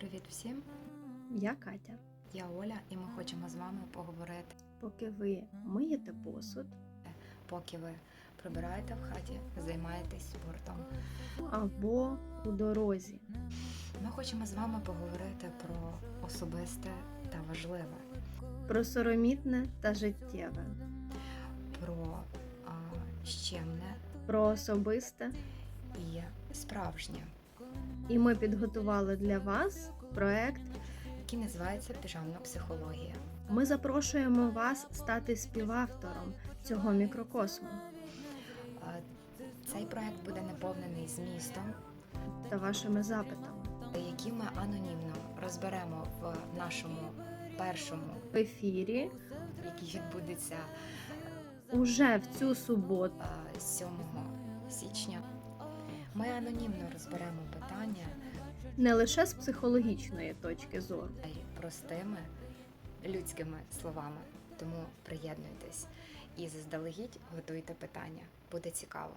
Привіт всім! Я Катя. Я Оля, і ми хочемо з вами поговорити, Поки ви миєте посуд поки ви прибираєте в хаті, займаєтесь спортом. або у дорозі, Ми хочемо з вами поговорити про особисте та важливе, про соромітне та життєве, про а, щемне про особисте. і справжнє, І ми підготували для вас проект. який називається піжамна психологія. Ми запрошуємо вас стати співавтором цього мікрокосму Цей проект буде наповнений змістом, та вашими запитами. які ми анонімно розберемо в нашому першому, ефірі який відбудеться уже в цю суботу. 7 січня. Ми анонімно розберемо питання Не лише з психологічної точки зору. а й простими людськими словами. Тому приєднуйтесь і заздалегідь готуйте питання. Буде цікаво.